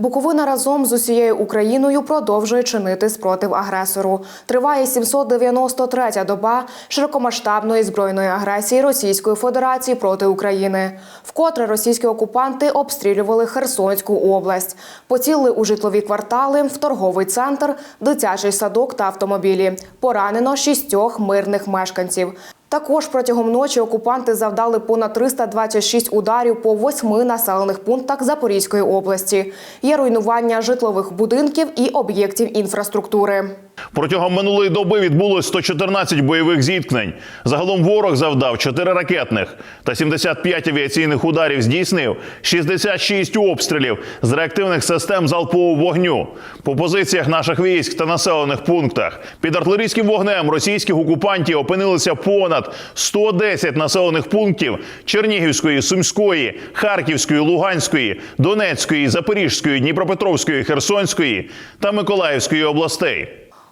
Буковина разом з усією Україною продовжує чинити спротив агресору. Триває 793-я доба широкомасштабної збройної агресії Російської Федерації проти України. Вкотре російські окупанти обстрілювали Херсонську область, поцілили у житлові квартали, в торговий центр, дитячий садок та автомобілі. Поранено шістьох мирних мешканців. Також протягом ночі окупанти завдали понад 326 ударів по восьми населених пунктах Запорізької області. Є руйнування житлових будинків і об'єктів інфраструктури. Протягом минулої доби відбулось 114 бойових зіткнень. Загалом ворог завдав 4 ракетних та 75 авіаційних ударів здійснив 66 обстрілів з реактивних систем залпового вогню по позиціях наших військ та населених пунктах. Під артилерійським вогнем російських окупантів опинилися понад 110 населених пунктів Чернігівської, Сумської, Харківської, Луганської, Донецької, Запорізької, Дніпропетровської, Херсонської та Миколаївської областей.